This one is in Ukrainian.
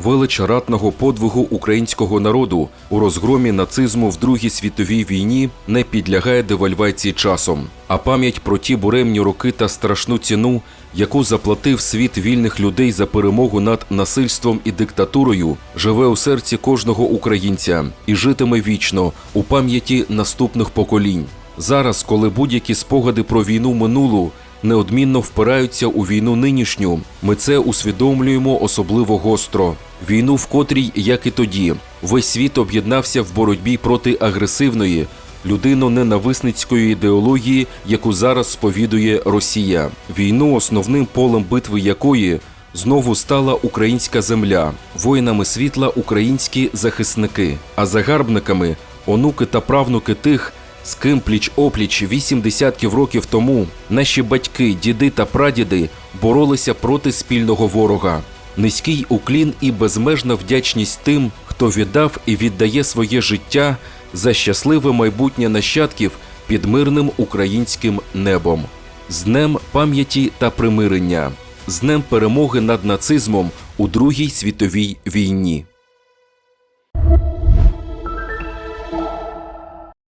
велич ратного подвигу українського народу у розгромі нацизму в Другій світовій війні не підлягає девальвації часом, а пам'ять про ті буремні роки та страшну ціну, яку заплатив світ вільних людей за перемогу над насильством і диктатурою, живе у серці кожного українця і житиме вічно у пам'яті наступних поколінь. Зараз, коли будь-які спогади про війну минулу неодмінно впираються у війну нинішню, ми це усвідомлюємо особливо гостро. Війну, в котрій, як і тоді, весь світ об'єднався в боротьбі проти агресивної, людино-ненависницької ідеології, яку зараз сповідує Росія. Війну, основним полем битви якої знову стала українська земля, воїнами світла українські захисники, а загарбниками онуки та правнуки тих, з ким пліч опліч вісім десятків років тому наші батьки, діди та прадіди боролися проти спільного ворога. Низький уклін і безмежна вдячність тим, хто віддав і віддає своє життя за щасливе майбутнє нащадків під мирним українським небом. З днем пам'яті та примирення, з днем перемоги над нацизмом у Другій світовій війні.